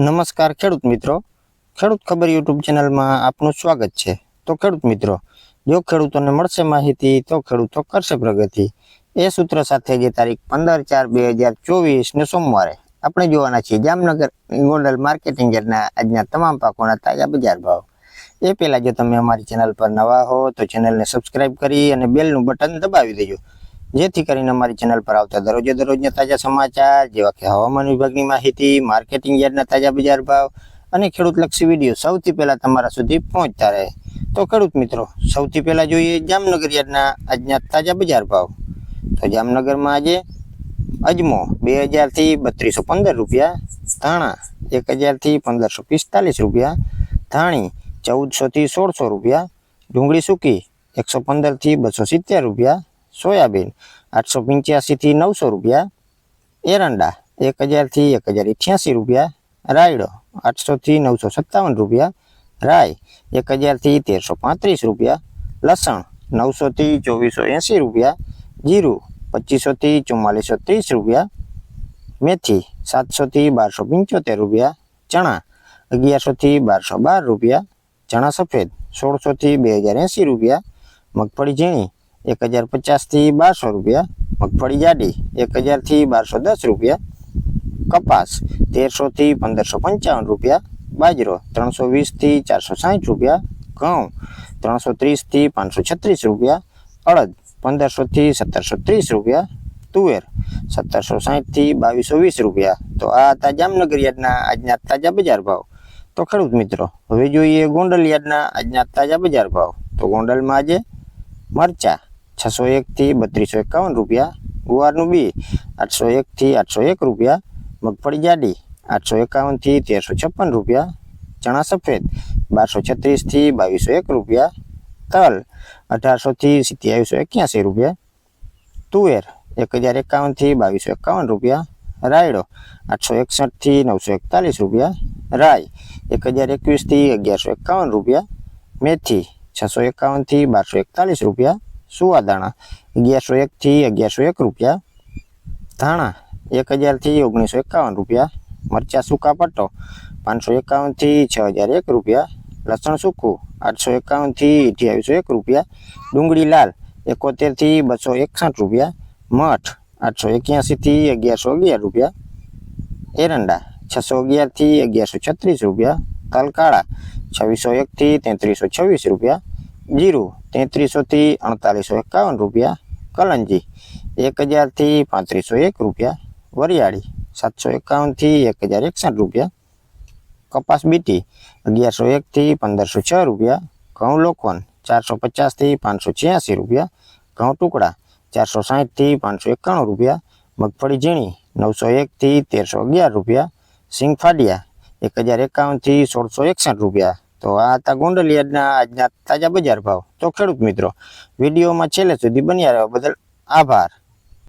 નમસ્કાર ખેડૂત મિત્રો ખેડૂત ખબર યુટ્યુબ ચેનલમાં આપનું સ્વાગત છે તો ખેડૂત મિત્રો જો ખેડૂતોને મળશે માહિતી તો ખેડૂતો કરશે પ્રગતિ એ સૂત્ર સાથે જે તારીખ પંદર ચાર બે હજાર ચોવીસને સોમવારે આપણે જોવાના છીએ જામનગર ગોંડલ માર્કેટિંગ યાર્ડના આજના તમામ પાકોના તાજા બજાર ભાવ એ પહેલાં જો તમે અમારી ચેનલ પર નવા હો તો ચેનલને સબસ્ક્રાઈબ કરી અને બેલનું બટન દબાવી દેજો જેથી કરીને અમારી ચેનલ પર આવતા દરરોજે દરરોજના તાજા સમાચાર જેવા કે હવામાન વિભાગની માહિતી માર્કેટિંગ યાર્ડના તાજા બજાર ભાવ અને ખેડૂતલક્ષી વિડીયો સૌથી પહેલાં તમારા સુધી પહોંચતા રહે તો ખેડૂત મિત્રો સૌથી પહેલાં જોઈએ જામનગર યાર્ડના આજના તાજા બજાર ભાવ તો જામનગરમાં આજે અજમો બે હજારથી બત્રીસો પંદર રૂપિયા ધાણા એક હજારથી પંદરસો પિસ્તાલીસ રૂપિયા ધાણી ચૌદસોથી સોળસો રૂપિયા ડુંગળી સૂકી એકસો પંદરથી બસો સિત્તેર રૂપિયા सोयाबीन आठ सौ पंचासी थी नौ सौ रुपया एरंडा एक हज़ार थी एक हज़ार अठासी रुपया रायड़ो आठ सौ थी नौ सौ सत्तावन रुपया राय एक हज़ार थी तेर सौ पैंतीस रुपया लसन नौ सौ थी चौबीस सौ ऐसी रुपया जीरु पच्चीस सौ थी चौवालीस सौ तीस रुपया मेथी सात सौ थी बार सौ पंचोतेर रुपया चना अगियार सौ थी बार सौ बार रुपया चना सफेद सोल सौ थी बे हज़ार ऐसी रुपया मगफड़ी झीणी 1050 થી 1200 રૂપિયા મગફળી જાડી 1000 થી 1210 રૂપિયા કપાસ 1300 થી 1555 રૂપિયા बाजरो 320 થી 460 રૂપિયા ઘઉં 330 થી 536 રૂપિયા અળગ 1500 થી 1730 રૂપિયા તુવેર 1760 થી 2220 રૂપિયા તો આ તાજામ નગરીયાના આજના તાજા બજાર ભાવ તો ખરું મિત્રો હવે જોઈએ ગોંડલિયાના આજના તાજા બજાર ભાવ તો ગોંડલમાં આજે મરચા 601 થી 3251 રૂપિયા ઉварનો બી 801 થી 801 રૂપિયા મગ પડી જાડી 851 થી 1356 રૂપિયા ચણા સફેદ 1236 થી 2201 રૂપિયા તલ 1800 થી 2281 રૂપિયા તુવેર 1051 થી 2251 રૂપિયા રાયડો 861 થી 941 રૂપિયા રાય 1021 થી 1151 રૂપિયા મેથી 651 થી 1241 રૂપિયા सुवा दाणा अगियारो एक अगियारो एक रुपया धाणा एक हज़ार ओगनीसो एकावन रुपया मरचा सूका पट्टो पाँच सौ एकावन थी छ हज़ार एक रुपया लसण सूकू आठ सौ एकावन थी अठावीस सौ एक रुपया डूंगी लाल इकोतेर थी बसो एकसठ रुपया मठ आठ सौ एक अगियारो अगियार रुपया एरंडा छ सौ अगियार अगियारो छत्स रुपया तलकाड़ा छवीसो एक सौ छवीस रुपया जीरु તેત્રીસોથી અડતાલીસો એકાવન રૂપિયા કલંજી એક હજારથી પાંત્રીસો એક રૂપિયા વરિયાળી સાતસો એકાવનથી એક હજાર એકસઠ રૂપિયા કપાસ બીટી અગિયારસો એકથી પંદરસો છ રૂપિયા ઘઉં લોકોન ચારસો પચાસથી પાંચસો છ્યાસી રૂપિયા ઘઉં ટુકડા ચારસો સાહીઠથી પાંચસો એકાણું રૂપિયા મગફળી ઝીણી નવસો એકથી તેરસો અગિયાર રૂપિયા સિંગફાડિયા એક હજાર એકાવનથી સોળસો એકસઠ રૂપિયા તો આ હતા ગોંડલિયાના આજના તાજા બજાર ભાવ તો ખેડૂત મિત્રો વિડીયોમાં છેલ્લે સુધી બન્યા રહ્યા બદલ આભાર